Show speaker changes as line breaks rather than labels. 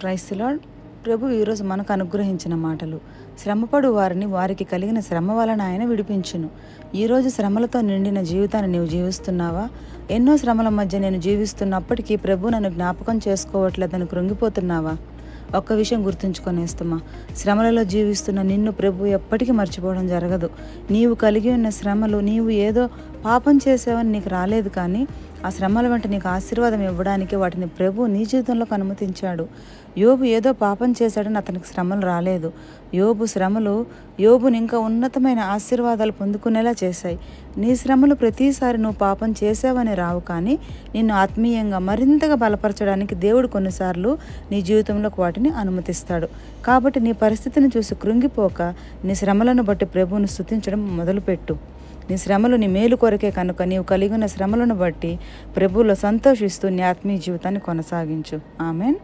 క్రైస్తలాడ్ ప్రభు ఈరోజు మనకు అనుగ్రహించిన మాటలు. శ్రమపడు వారిని వారికి కలిగిన శ్రమ వలన ఆయన విడిపించును. ఈరోజు శ్రమలతో నిండిన జీవితాన్ని నీవు జీవిస్తున్నావా? ఎన్నో శ్రమల మధ్య నేను జీవిస్తున్నప్పటికీ ప్రభు నన్ను జ్ఞాపకం చేసుకోవట్లేదని కృంగిపోతున్నావా? ఒక్క విషయం గుర్తుంచుకొనేస్తమా శ్రమలలో జీవిస్తున్న నిన్ను ప్రభు ఎప్పటికీ మర్చిపోవడం జరగదు. నీవు కలిగి ఉన్న శ్రమలు నీవు ఏదో పాపం చేసావని నీకు రాలేదు కానీ ఆ శ్రమల వెంట నీకు ఆశీర్వాదం ఇవ్వడానికి వాటిని ప్రభు నీ జీవితంలోకి అనుమతించాడు. యోబు ఏదో పాపం చేశాడని అతనికి శ్రమలు రాలేదు. యోబు శ్రమలు యోబుని ఇంకా ఉన్నతమైన ఆశీర్వాదాలు పొందుకునేలా చేశాయి. నీ శ్రమలు ప్రతిసారి నువ్వు పాపం చేసావని రావు కానీ నిన్ను ఆత్మీయంగా మరింతగా బలపరచడానికి దేవుడు కొన్నిసార్లు నీ జీవితంలోకి వాటిని అనుమతిస్తాడు. కాబట్టి నీ పరిస్థితిని చూసి కృంగిపోక నీ శ్రమలను బట్టి ప్రభువును స్థుతించడం మొదలుపెట్టు. నీ శ్రమలు నీ మేలు కొరకే కనుక నీవు కలిగి ఉన్న శ్రమలను బట్టి ప్రభువులో సంతోషిస్తూ నీ ఆత్మీయ జీవితాన్ని కొనసాగించు. ఆమెన్.